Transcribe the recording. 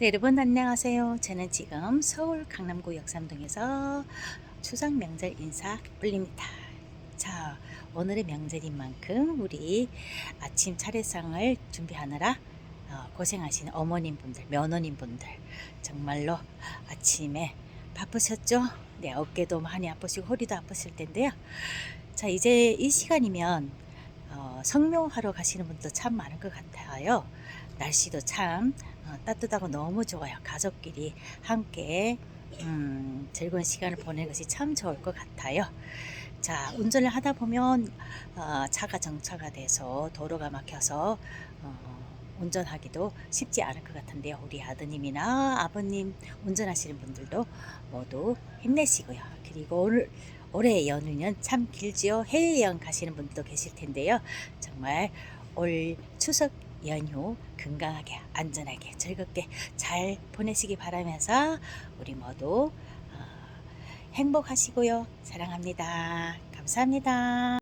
네, 여러분 안녕하세요. 저는 지금 서울 강남구 역삼동에서 추석 명절 인사 올립니다. 자, 오늘의 명절인 만큼 우리 아침 차례상을 준비하느라 어, 고생하시는 어머님 분들, 며느님 분들 정말로 아침에 바쁘셨죠? 네, 어깨도 많이 아프시고 허리도 아프실 텐데요. 자, 이제 이 시간이면 어, 성묘하러 가시는 분도 참 많은 것 같아요. 날씨도 참 어, 따뜻하고 너무 좋아요. 가족끼리 함께 음, 즐거운 시간을 보내는 것이 참 좋을 것 같아요. 자, 운전을 하다 보면 어, 차가 정차가 돼서 도로가 막혀서 어, 운전하기도 쉽지 않을 것 같은데요. 우리 아드님이나 아버님 운전하시는 분들도 모두 힘내시고요. 그리고 오늘 올해의 연휴는 참 길지요. 해외여행 가시는 분들도 계실 텐데요. 정말 올 추석 연휴 건강하게 안전하게 즐겁게 잘 보내시기 바라면서 우리 모두 어, 행복하시고요. 사랑합니다. 감사합니다.